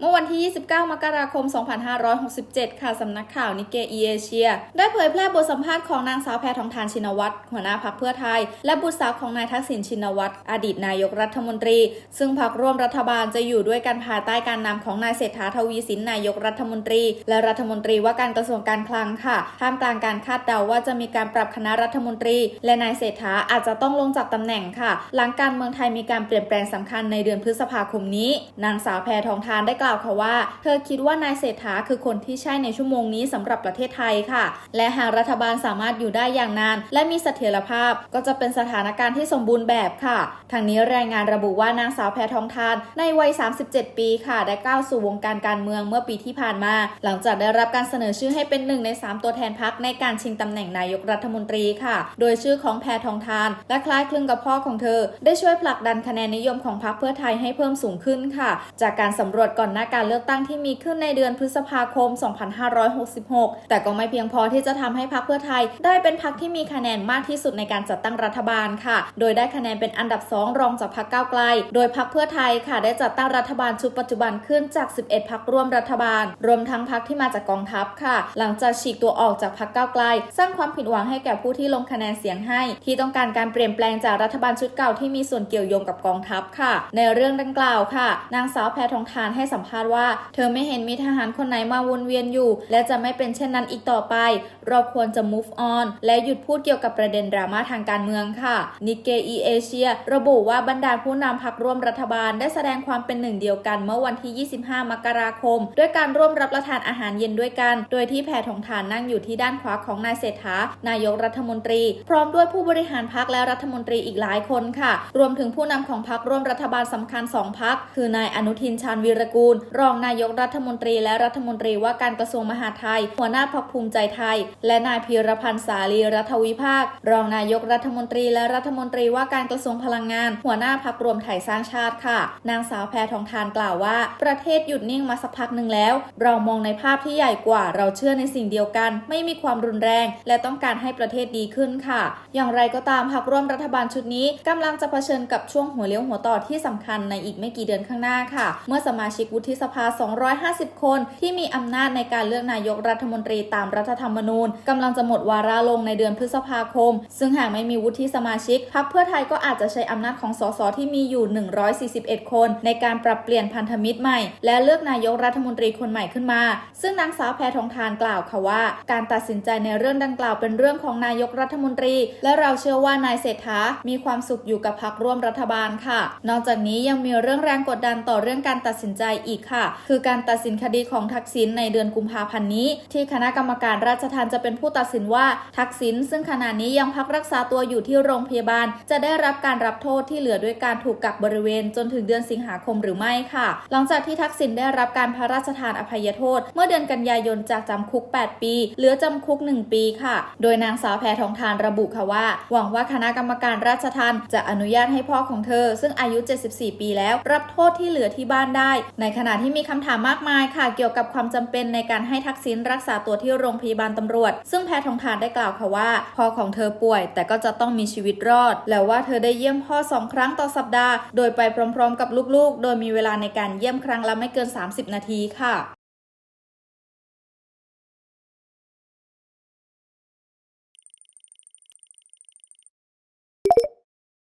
เมื่อวันที่ 29 มกราคม 2567 ค่ะ สำนักข่าวนิเกอีเอเชีย ได้เผยแพร่บทสัมภาษณ์ของนางสาวแพทองทานชินวัตรหัวหน้าพักเพื่อไทย และบุตรสาวของนายทักษิณชินวัตรอดีตนายกรัฐมนตรี ซึ่งพักร่วมรัฐบาลจะอยู่ด้วยกันภายใต้การนำของนายเศรษฐาทวีสินนายกรัฐมนตรี และรัฐมนตรีว่าการกระทรวงการคลังค่ะ ท่ามกลางการคาดเดาว่าจะมีการปรับคณะรัฐมนตรี และนายเศรษฐาอาจจะต้องลงจากตำแหน่งค่ะ หลังการเมืองไทยมีการเปลี่ยนแปลงสำคัญในเดือนพฤษภาคมนี้ นางสาวแพทองทานได้กล่าวค่ะว่า เธอคิดว่านายเศรษฐาคือคนที่ใช่ในชั่วโมงนี้สำหรับประเทศไทยค่ะ และหากรัฐบาลสามารถอยู่ได้อย่างนาน และมีเสถียรภาพ ก็จะเป็นสถานการณ์ที่สมบูรณ์แบบค่ะ ทางนี้รายงานระบุว่านางสาวแพทองทาน ในวัย 37 ปีค่ะ ได้ก้าวสู่วงการการเมืองเมื่อปีที่ผ่านมา หลังจากได้รับการเสนอชื่อให้เป็นหนึ่งใน 3 ตัวแทนพักในการชิงตำแหน่งนายกรัฐมนตรีค่ะ โดยชื่อของแพทองทาน และคล้ายคลึงกับพ่อของเธอ ได้ช่วยผลักดันคะแนนนิยมของพรรคเพื่อไทยให้เพิ่มสูงขึ้นค่ะ จากการสำรวจก่อนหน้าการเลือกตั้งที่มีขึ้นในเดือนพฤษภาคม 2566 แต่ก็ไม่เพียงพอที่จะทำให้พรรคเพื่อไทย ได้เป็นพรรคที่มีคะแนนมากที่สุดในการจัดตั้งรัฐบาลค่ะ โดยได้คะแนนเป็นอันดับ 2 รองจากพรรคก้าวไกล โดยพรรคเพื่อไทยค่ะ ได้จัดตั้งรัฐบาลชุดปัจจุบันขึ้นจาก 11พรรคร่วมรัฐบาล รวมทั้งพรรคที่มาจากกองทัพค่ะ หลังจากฉีกตัวออกจากพรรคก้าวไกล สร้างความผิดหวังให้แก่ผู้ที่ลงคะแนนเสียงให้ ที่ต้องการการเปลี่ยนแปลงจากรัฐบาลชุดเก่าที่มีส่วนเกี่ยวโยงกับกองทัพค่ะ ในเรื่องดังกล่าวค่ะ นางสาวแพทองทานให้สัมภาษณ์ว่า เธอไม่เห็นมีทหารคนไหนมาวนเวียนอยู่ และจะไม่เป็นเช่นนั้นอีกต่อไป เราควรจะ move on และหยุดพูดเกี่ยวกับประเด็นดราม่าทางการเมืองค่ะนิเกอีเอเชียระบุว่าบรรดาผู้นำพักร่วมรัฐบาล ได้แสดงความเป็นหนึ่งเดียวกันเมื่อวันที่ 25 มกราคม ด้วยการร่วมรับประทานอาหารเย็นด้วยกัน โดยที่แพทองทานนั่งอยู่ที่ด้านขวาของนายเศรษฐานายกรัฐมนตรี พร้อมด้วยผู้บริหารพักและรัฐมนตรีอีกหลายคนค่ะ รวมถึงผู้นำของพักร่วมรัฐบาลสำคัญสองพักคือนายอนุทินชาญวีรกูลรองนายกรัฐมนตรีและรัฐมนตรีว่าการกระทรวงมหาดไทย หัวหน้าพักภูมิใจไทย และนายพีรพันธ์สาลีรัฐวิภาค รองนายกรัฐมนตรีและรัฐมนตรีว่าการกระทรวงพลังงาน หัวหน้าพักรวมไทยสร้างชาติค่ะ นางสาวแพทองทานกล่าวว่า ประเทศหยุดนิ่งมาสักพักหนึ่งแล้ว เรามองในภาพที่ใหญ่กว่า เราเชื่อในสิ่งเดียวกัน ไม่มีความรุนแรง และต้องการให้ประเทศดีขึ้นค่ะ อย่างไรก็ตามพักร่วมรัฐบาลชุดนี้กำลังจะเผชิญกับช่วงหัวเลี้ยวหัวต่อที่สำคัญในอีกไม่กี่เดือนข้างหน้าค่ะ เมื่อสมาชิกวุฒิสภา 250 คน ที่มีอำนาจในการเลือกนายกรัฐมนตรีตามรัฐธรรมนูญกำลังจะหมดวาระลงในเดือนพฤษภาคม ซึ่งหากไม่มีวุฒิสมาชิกพรรคเพื่อไทยก็อาจจะใช้อำนาจของสสที่มีอยู่ 141 คน ในการปรับเปลี่ยนพันธมิตรใหม่ และเลือกนายกรัฐมนตรีคนใหม่ขึ้นมา ซึ่งนางสาวแพทองทานกล่าวค่ะว่า การตัดสินใจในเรื่องดังกล่าวเป็นเรื่องของนายกรัฐมนตรี และเราเชื่อว่านายเศรษฐา มีความสุขอยู่กับพรรคร่วมรัฐบาลค่ะ นอกจากนี้ยังมีเรื่องแรงกดดันต่อเรื่องการตัดสินใจอีกค่ะ คือการตัดสินคดีของทักษิณในเดือนกุมภาพันธ์นี้ ที่คณะกรรมการราชทัณฑ์จะเป็นผู้ตัดสินว่าทักษิณซึ่งขณะนี้ยังพักรักษาตัวอยู่ที่โรงพยาบาล จะได้รับการรับโทษที่เหลือด้วยการถูกกักบริเวณจนถึงเดือนสิงหาคมหรือไม่ค่ะ หลังจากที่ทักษิณได้รับการพระราชทานอภัยโทษ เมื่อเดือนกันยายนจากจำคุก 8 ปี เหลือจำคุก 1 ปีค่ะ โดยนางสาวแพทองทานระบุค่ะว่า หวังว่าคณะกรรมการราชทัณฑ์จะอนุญาตให้พ่อของเธอ ซึ่งอายุ 74 ปีแล้ว รับโทษที่เหลือที่บ้านได้ ในขขณะที่มีคำถามมากมายค่ะ เกี่ยวกับความจำเป็นในการให้ทักษิณรักษาตัวที่โรงพยาบาลตำรวจ ซึ่งแพทองทานได้กล่าวค่ะว่า พ่อของเธอป่วย แต่ก็จะต้องมีชีวิตรอด แล้วว่าเธอได้เยี่ยมพ่อสองครั้งต่อสัปดาห์ โดยไปพร้อมๆ กับลูกๆ โดยมีเวลาในการเยี่ยมครั้งละไม่เกิน 30 นาทีค่ะ